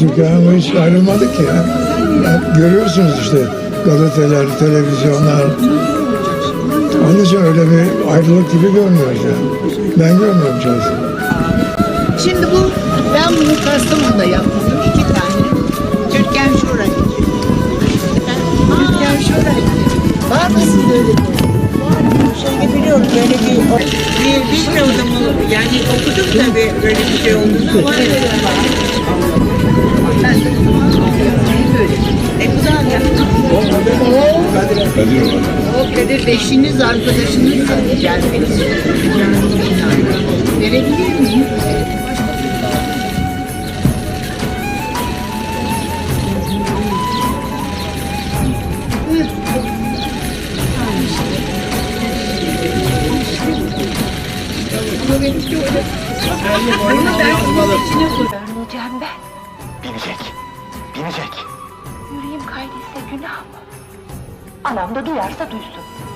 Türkiye'den hiç ayrılmadık ya. Ya Görüyorsunuz işte gazeteler, televizyonlar. Onun için öyle bir ayrılık gibi görmüyoruz yani. Ben görmüyorum şahsen. Şimdi bu, ben bunu Kastamonu'da yaptım. iki tane. Türkan Şura. Türkan Şura. Var mı sizde öyle bir? Şeyi biliyorum böyle bir, bir bilmiyordum. Yani okudum tabii böyle bir şey olduğunu ama O Kadir eşiniz, arkadaşınız da gelmek istiyor. Verebilir miyim? Binecek. Binecek. Yüreğim kaydıysa günah mı? Anam da duyarsa duysun.